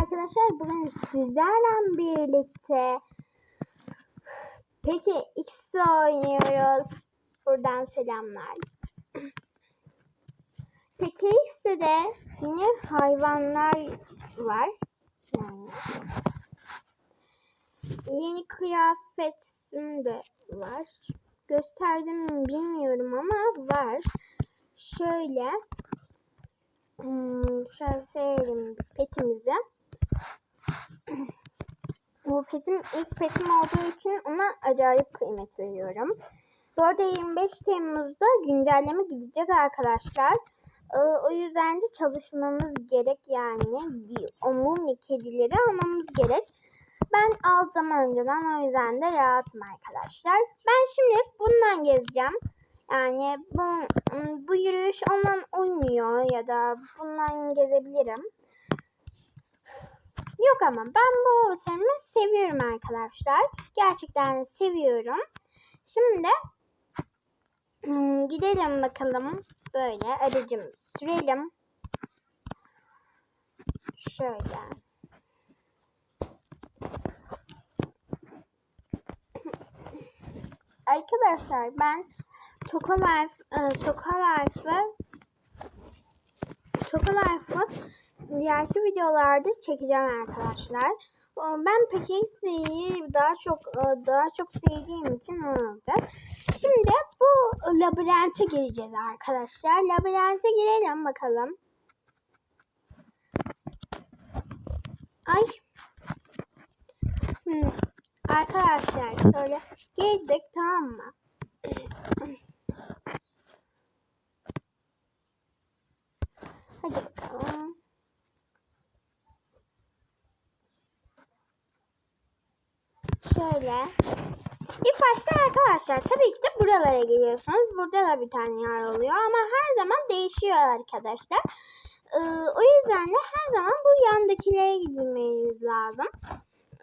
arkadaşlar bugün sizlerle birlikte Peki X oynuyoruz. Buradan selamlar. Peki X'de de yine hayvanlar var. Yani yeni kıyafetim de var. Gösterdim mi bilmiyorum ama var. Şöyle Hmm, şöyle sevelim petimizi. Bu petim ilk petim olduğu için ona acayip kıymet veriyorum. Bu arada 25 Temmuz'da güncelleme gidecek arkadaşlar. Ee, o yüzden de çalışmamız gerek yani. Omuni kedileri almamız gerek. Ben aldım önceden o yüzden de rahatım arkadaşlar. Ben şimdi bundan gezeceğim. Yani bu, bu yürüyüş ondan uymuyor ya da bundan gezebilirim. Yok ama ben bu serimi seviyorum arkadaşlar. Gerçekten seviyorum. Şimdi gidelim bakalım. Böyle aracımızı sürelim. Şöyle. Arkadaşlar ben Tokalife, e, Tokalife'ı Tokalife'ı diğerki videolarda çekeceğim arkadaşlar. Ben Pekex'i daha çok e, daha çok sevdiğim için oldu. Şimdi bu labirente gireceğiz arkadaşlar. Labirente girelim bakalım. Ay. Hmm. Arkadaşlar şöyle girdik tamam mı? Hadi bakalım. Şöyle. İlk başta arkadaşlar tabii ki de buralara geliyorsunuz. Burada da bir tane yer oluyor ama her zaman değişiyor arkadaşlar. Ee, o yüzden de her zaman bu yandakilere gidilmeniz lazım.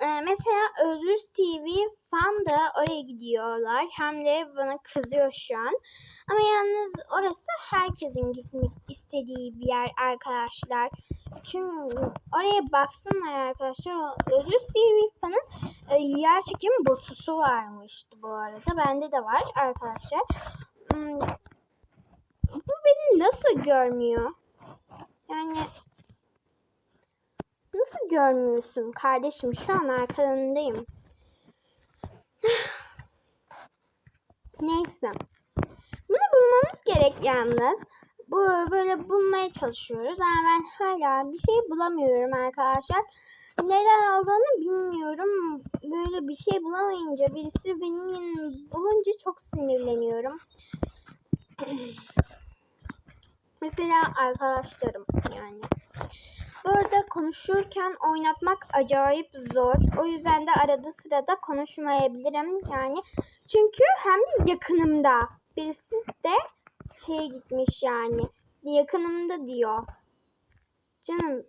Ee, mesela Özgür TV fan da oraya gidiyorlar. Hem de bana kızıyor şu an. Ama yalnız orası herkesin gitmek istediği bir yer arkadaşlar. Çünkü oraya baksınlar arkadaşlar. Özgür TV fanın e, yer çekim botusu varmıştı bu arada. Bende de var arkadaşlar. Hmm, bu beni nasıl görmüyor? Yani Nasıl görmüyorsun kardeşim? Şu an arkalarındayım. Neyse. Bunu bulmamız gerek yalnız. Bu böyle bulmaya çalışıyoruz ama ben hala bir şey bulamıyorum arkadaşlar. Neden olduğunu bilmiyorum. Böyle bir şey bulamayınca birisi benim bulunca çok sinirleniyorum. Mesela arkadaşlarım yani. Burada konuşurken oynatmak acayip zor. O yüzden de arada sırada konuşmayabilirim yani. Çünkü hem de yakınımda. Birisi de şeye gitmiş yani. Yakınımda diyor. Canım.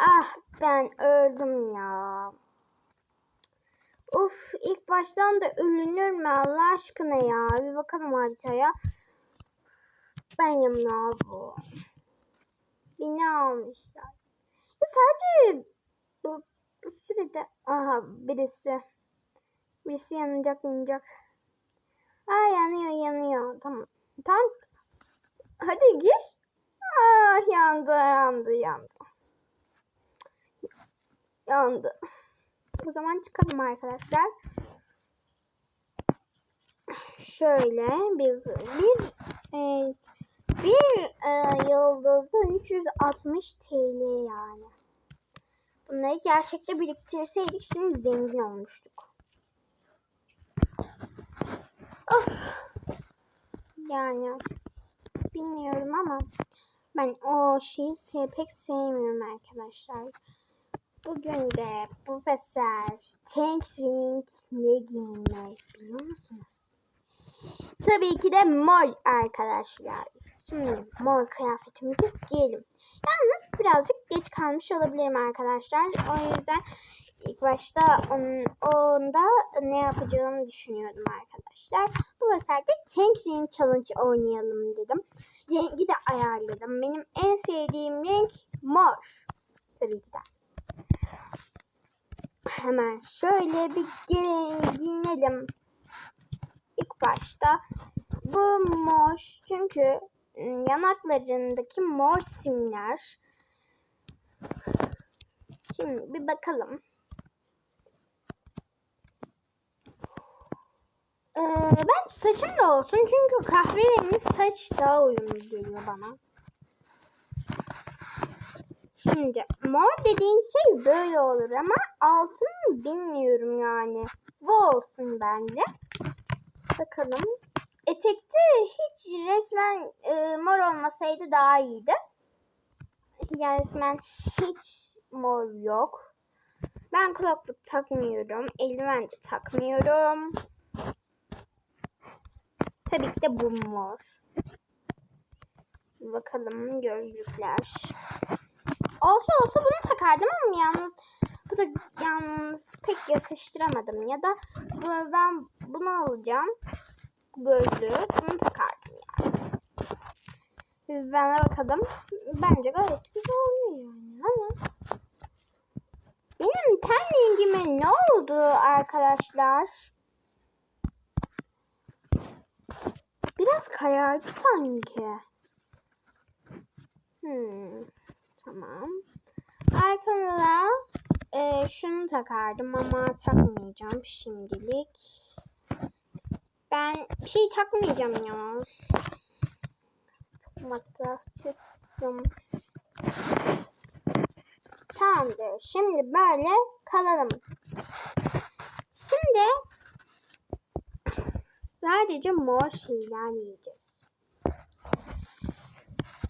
Ah ben öldüm ya. Uf ilk baştan da ölünür mü Allah aşkına ya. Bir bakalım haritaya. Benim ne bu? Beni almışlar. Ya sadece bu, bu sürede aha birisi birisi yanacak yanacak. Aa yanıyor yanıyor. Tamam. Tamam. Hadi gir. Ah yandı yandı yandı. Yandı. O zaman çıkalım arkadaşlar. Şöyle bir bir evet, bir e, yıldızda 360 TL yani. Bunları gerçekte biriktirseydik şimdi zengin olmuştuk. Yani bilmiyorum ama ben o şeyi pek sevmiyorum arkadaşlar. Bugün de Profesör Tank Ring ne giyinmek biliyor musunuz? Tabii ki de mor arkadaşlar. Şimdi mor kıyafetimizi giyelim. Yalnız birazcık geç kalmış olabilirim arkadaşlar. O yüzden ilk başta on, onda ne yapacağımı düşünüyordum arkadaşlar. Bu de Tank Ring Challenge oynayalım dedim. rengi de ayarladım. Benim en sevdiğim renk mor. Tabii ki de. Hemen şöyle bir giyinelim. İlk başta bu mor çünkü yanaklarındaki mor simler. Şimdi bir bakalım. Ee, ben saçım da olsun çünkü kahverengi saç daha uyumlu geliyor bana. Şimdi mor dediğin şey böyle olur ama altın bilmiyorum yani. Bu olsun bence. Bakalım. Etekte hiç resmen e, mor olmasaydı daha iyiydi. Yani resmen hiç mor yok. Ben kulaklık takmıyorum. Eldiven de takmıyorum. Tabii ki de bu mor. Bakalım gözlükler. Olsa olsa bunu takardım ama yalnız bu da yalnız pek yakıştıramadım ya da ben bunu alacağım. Gözlüğü bunu takardım yani. Bana bakalım. Bence gayet güzel oluyor yani ama benim ten rengime ne oldu arkadaşlar? Biraz karardı sanki. Hmm, tamam. Arkamda e, şunu takardım ama takmayacağım şimdilik. Ben bir şey takmayacağım ya. Çok masrafçısın. Tamamdır. Şimdi böyle kalalım. Şimdi sadece mor şeyler yiyeceğiz.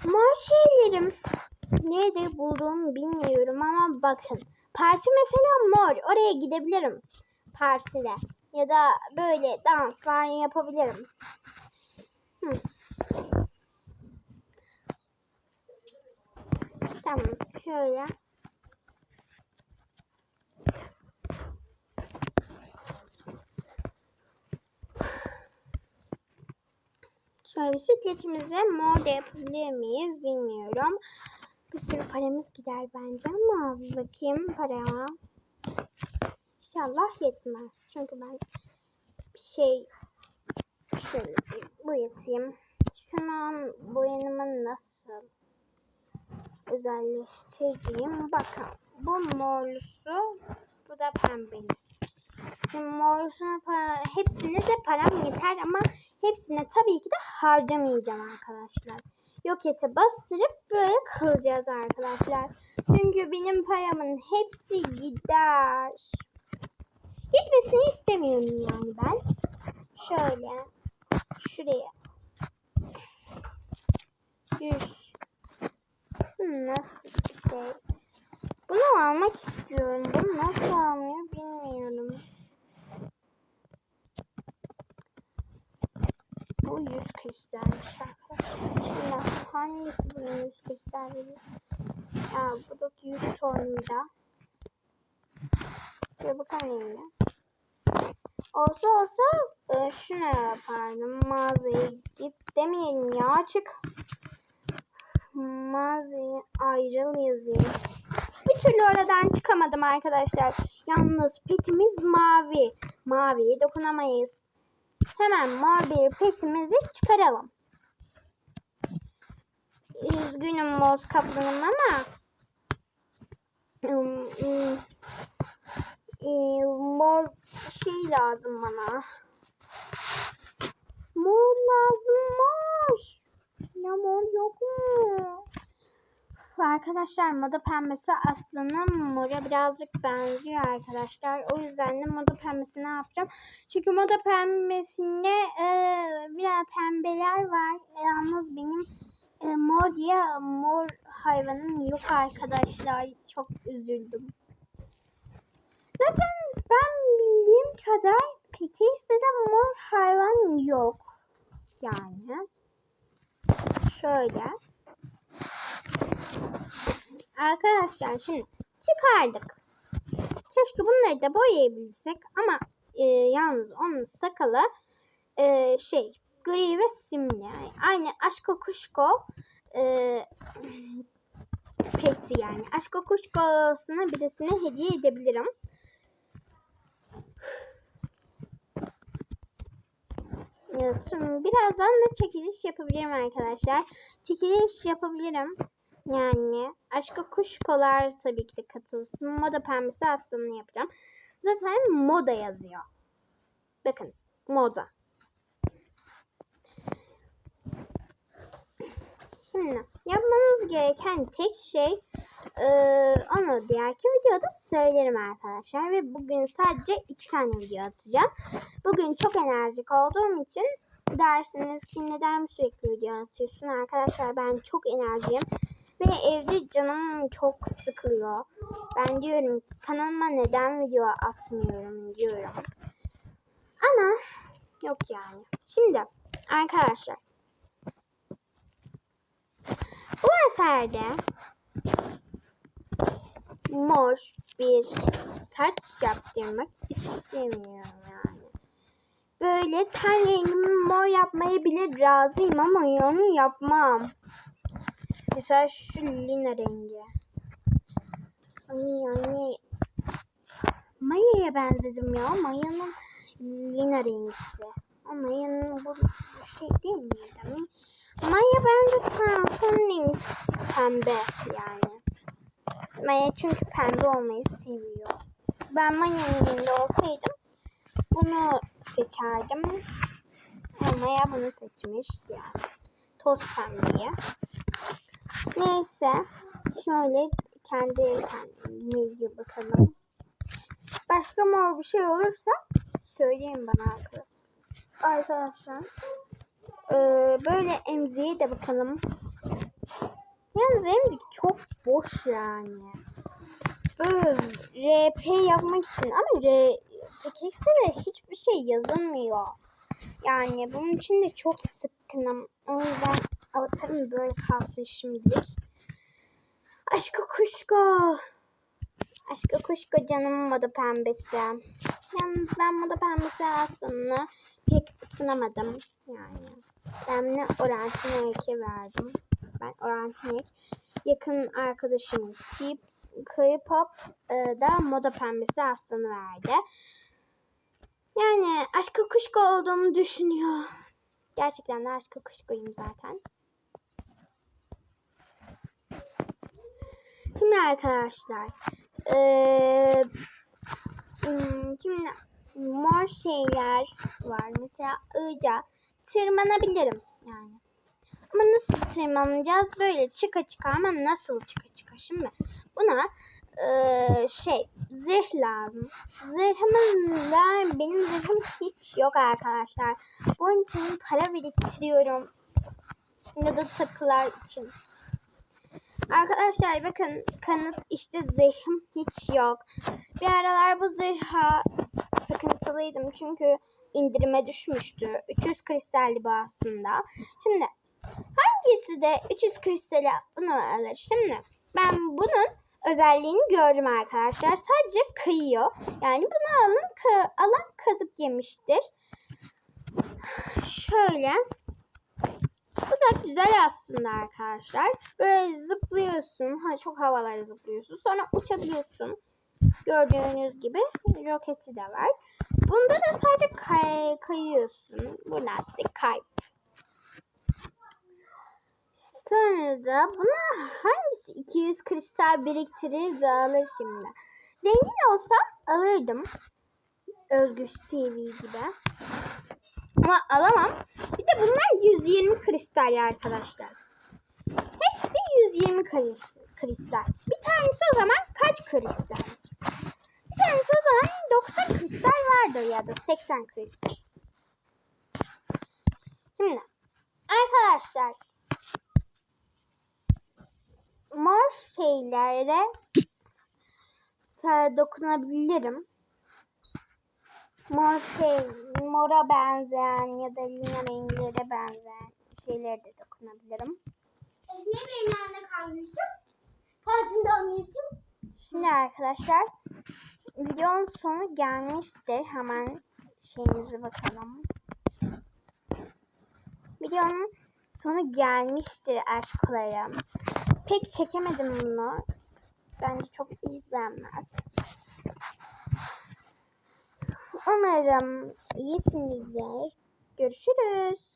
Mor şeylerim nerede bulduğumu bilmiyorum ama bakın. Parti mesela mor. Oraya gidebilirim. Partide. Ya da böyle danslar yapabilirim. Hı. Tamam. Şöyle. Şöyle bisikletimize mor da yapabilir miyiz bilmiyorum. Bir sürü paramız gider bence ama bakayım parama. İnşallah yetmez. Çünkü ben bir şey şöyle bir boyatayım. Şunun boyanımı nasıl özelleştireyim. Bakın bu morlusu bu da pembelisi. Şimdi morlusuna hepsine de param yeter ama hepsine tabii ki de harcamayacağım arkadaşlar. Yok ete bastırıp böyle kalacağız arkadaşlar. Çünkü benim paramın hepsi gider. Gitmesini istemiyorum yani ben. Şöyle. Şuraya. Yüz. Hmm, nasıl bir şey? Bunu almak istiyorum. Bunu nasıl almıyor bilmiyorum. Bu yüz kristalmiş arkadaşlar. Şimdi hangisi bunun yüz kristali? Aa, bu da yüz tonunda. Şöyle bakalım yine. Olsa olsa e, şunu yapardım. Mağazaya gidip demeyelim ya açık. Mağazaya ayrıl yazayım. Bir türlü oradan çıkamadım arkadaşlar. Yalnız petimiz mavi. Maviye dokunamayız. Hemen mor bir petimizi çıkaralım. Üzgünüm mor kaplanım ama e, mor şey lazım bana. Mor lazım mor. Ya mor yok mu? Arkadaşlar moda pembesi aslında mora birazcık benziyor arkadaşlar. O yüzden de moda pembesi ne yapacağım? Çünkü moda pembesinde e, biraz pembeler var. Yalnız benim e, mor diye mor hayvanım yok arkadaşlar. Çok üzüldüm. Zaten ben bildiğim kadar Pekis'te de mor hayvan yok. Yani. Şöyle. Arkadaşlar şimdi çıkardık. Keşke bunları da boyayabilsek ama e, yalnız onun sakalı e, şey gri ve simli. Yani aynı Aşko Kuşko e, peti yani. Aşko Kuşko'suna birisine hediye edebilirim. Şimdi birazdan da çekiliş yapabilirim arkadaşlar. Çekiliş yapabilirim. Yani aşka kuşkolar tabii ki de katılsın. Moda pembesi aslanını yapacağım. Zaten moda yazıyor. Bakın moda. Şimdi yapmanız gereken tek şey eee, onu diğerki videoda söylerim arkadaşlar. Ve bugün sadece iki tane video atacağım. Bugün çok enerjik olduğum için dersiniz ki neden sürekli video atıyorsun arkadaşlar ben çok enerjiyim. Ve evde canım çok sıkılıyor. Ben diyorum ki kanalıma neden video atmıyorum diyorum. Ama yok yani. Şimdi arkadaşlar. Bu eserde mor bir saç yaptırmak istemiyorum yani. Böyle ten rengimi mor yapmaya bile razıyım ama onu yapmam. Mesela şu lina rengi. Ay anne. Maya'ya benzedim ya. Maya'nın lina rengisi. Ama Maya'nın bu, şey değil miydi? Maya bence Santonis pembe yani. Maya çünkü pembe olmayı seviyor. Ben Maya'nın yerinde olsaydım bunu seçerdim. Ama Maya bunu seçmiş yani. Toz pembeyi. Neyse. Şöyle kendi kendime bakalım. Başka mor bir şey olursa söyleyin bana arkadaşlar. Ee, böyle emziğe de bakalım. Yalnız emzik çok boş yani. Böyle RP yapmak için ama RP'se de hiçbir şey yazılmıyor. Yani bunun için de çok sıkkınım. O yüzden avatarım böyle kalsın şimdilik. Aşkı kuşko. Aşkı kuşko canım moda pembesi. Yalnız ben moda pembesi aslında pek ısınamadım. Yani ben ne Orantinerik'e verdim. Ben Orantinerik yakın arkadaşım K-pop e, da moda pembesi aslanı verdi. Yani aşkı kuşku olduğumu düşünüyor. Gerçekten de aşkı kuşkuyum zaten. Şimdi arkadaşlar hmm, şimdi mor şeyler var. Mesela ıca tırmanabilirim yani. Ama nasıl tırmanacağız? Böyle çıka çıka ama nasıl çıka çıka? Şimdi buna eee, şey zırh lazım. Zırhımız var. Benim zırhım hiç yok arkadaşlar. Bunun için para biriktiriyorum. Ya da takılar için. Arkadaşlar bakın kanıt işte zırhım hiç yok. Bir aralar bu zırha sıkıntılıydım çünkü indirime düşmüştü. 300 kristalli bu aslında. Şimdi hangisi de 300 kristali bunu alır? Şimdi ben bunun özelliğini gördüm arkadaşlar. Sadece kıyıyor. Yani bunu alın, ka- alan kazık yemiştir. Şöyle. Bu da güzel aslında arkadaşlar. Böyle zıplıyorsun. Ha, çok havalara zıplıyorsun. Sonra uçabiliyorsun. Gördüğünüz gibi roketi de var. Bunda da sadece kay kayıyorsun. Bu lastik kay. Sonra da buna hangisi 200 kristal biriktirir de alır şimdi. Zengin olsam alırdım. Özgüç TV gibi. Ama alamam. Bir de bunlar 120 kristal arkadaşlar. Hepsi 120 kris- kristal. Bir tanesi o zaman kaç kristal? Bir tanesi o zaman 90 kristal vardır ya da 80 kristal. Şimdi arkadaşlar mor şeylere dokunabilirim. Mor şey, mora benzeyen ya da lina renklere benzeyen şeylere de dokunabilirim. Niye benim yanımda kalmıyorsun? Fatih'in almıyorsun. Şimdi arkadaşlar videonun sonu gelmiştir. Hemen şeyimize bakalım. videonun sonu gelmiştir aşklarım. Pek çekemedim bunu. Bence çok izlenmez. Umarım iyisinizdir. Görüşürüz.